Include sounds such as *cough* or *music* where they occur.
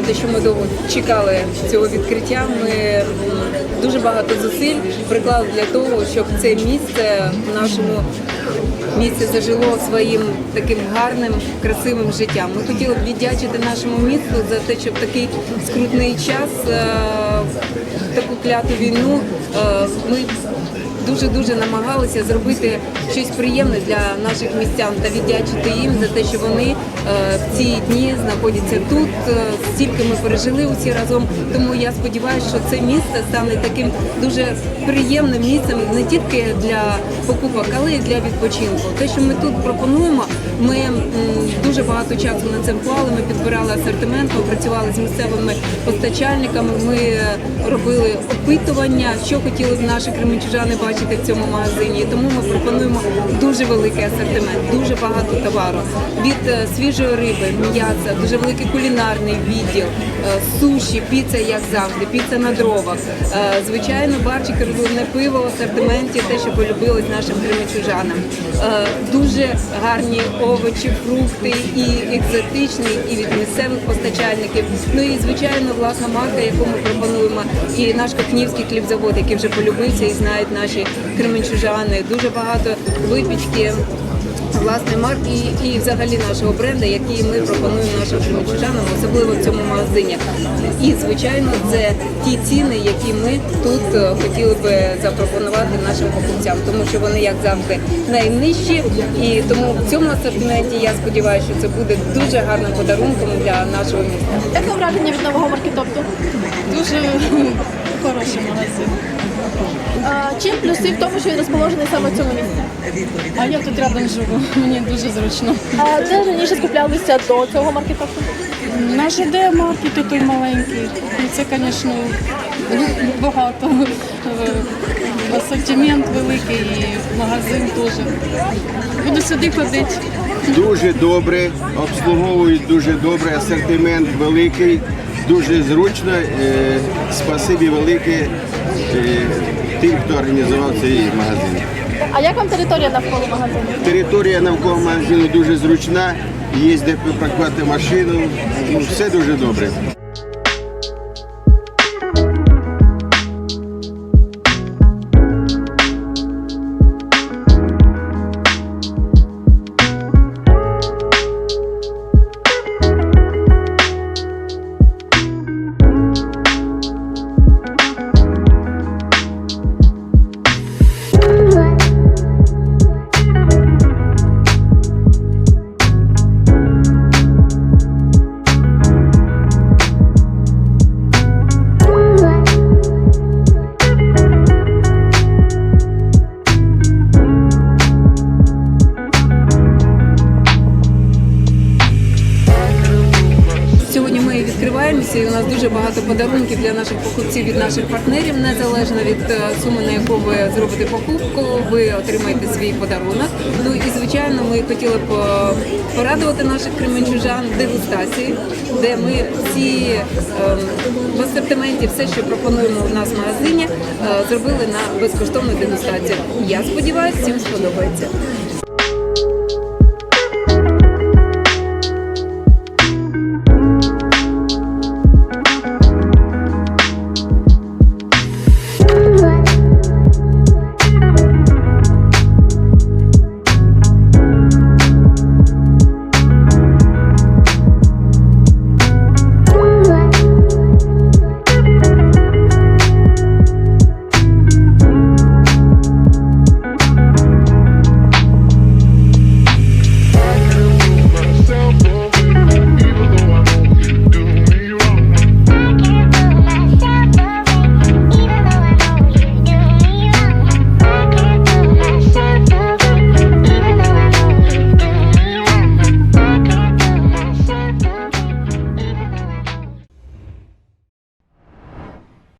те, що ми довго чекали цього відкриття. Ми дуже багато зусиль приклали для того, щоб це місце в нашому місце зажило своїм таким гарним, красивим життям. Ми хотіли б віддячити нашому місту за те, щоб такий скрутний час, е, таку кляту війну, е, ми дуже дуже намагалися зробити щось приємне для наших містян та віддячити їм за те, що вони е, в ці дні знаходяться тут. Стільки ми пережили усі разом. Тому я сподіваюся, що це місце стане таким дуже приємним місцем не тільки для покупок, але й для відпочинку. Те, що ми тут пропонуємо, ми дуже багато часу над цим вклали. Ми підбирали асортимент, ми працювали з місцевими постачальниками. Ми робили опитування, що хотіли б наші кременчужани бачити в цьому магазині. Тому ми пропонуємо дуже великий асортимент, дуже багато товару від е, свіжої риби, м'яса, дуже великий кулінарний відділ, е, суші, піца, як завжди, піца на дровах. Е, Звичайно, барчик розливне пиво в асортименті, те, що полюбилось нашим кременчужанам. Е, Дуже гарні овочі, фрукти і екзотичні, і від місцевих постачальників. Ну і звичайно, власна марка, яку ми пропонуємо, і наш Кохнівський хлібзавод, який вже полюбився і знають наші кременчужани. Дуже багато випічки. Власної марки і, взагалі нашого бренду, який ми пропонуємо нашим кременчужанам, особливо в цьому магазині. І звичайно, це ті ціни, які ми тут е, хотіли би запропонувати нашим покупцям, тому що вони, як завжди, найнижчі. І тому в цьому асортименті я сподіваюся, що це буде дуже гарним подарунком для нашого міста. Як враження від нового маркетопту? Дуже хороший магазин. А, чим плюси в тому, що він розположений саме в цьому місці? А я тут рядом живу, *laughs* мені дуже зручно. А де раніше скуплялися до цього маркетопту? На ЖД маркет той маленький. І це, звісно, *laughs* багато. Е, Асортимент великий і магазин теж. Буду сюди ходити. Дуже добре, обслуговують дуже добре, асортимент великий, дуже зручно. Е, Спасибі велике е, тим, хто організував цей магазин. А як вам територія навколо магазину? Територія навколо магазину дуже зручна, є де припаркувати машину, ну, все дуже добре. І у нас дуже багато подарунків для наших покупців від наших партнерів. Незалежно від е, суми, на яку ви зробите покупку, ви отримаєте свій подарунок. Ну і звичайно, ми хотіли б е, порадувати наших кременчужан дегустації, де ми всі ем, в асортименті все, що пропонуємо у нас в магазині, е, зробили на безкоштовну дегустацію. Я сподіваюся, всім сподобається.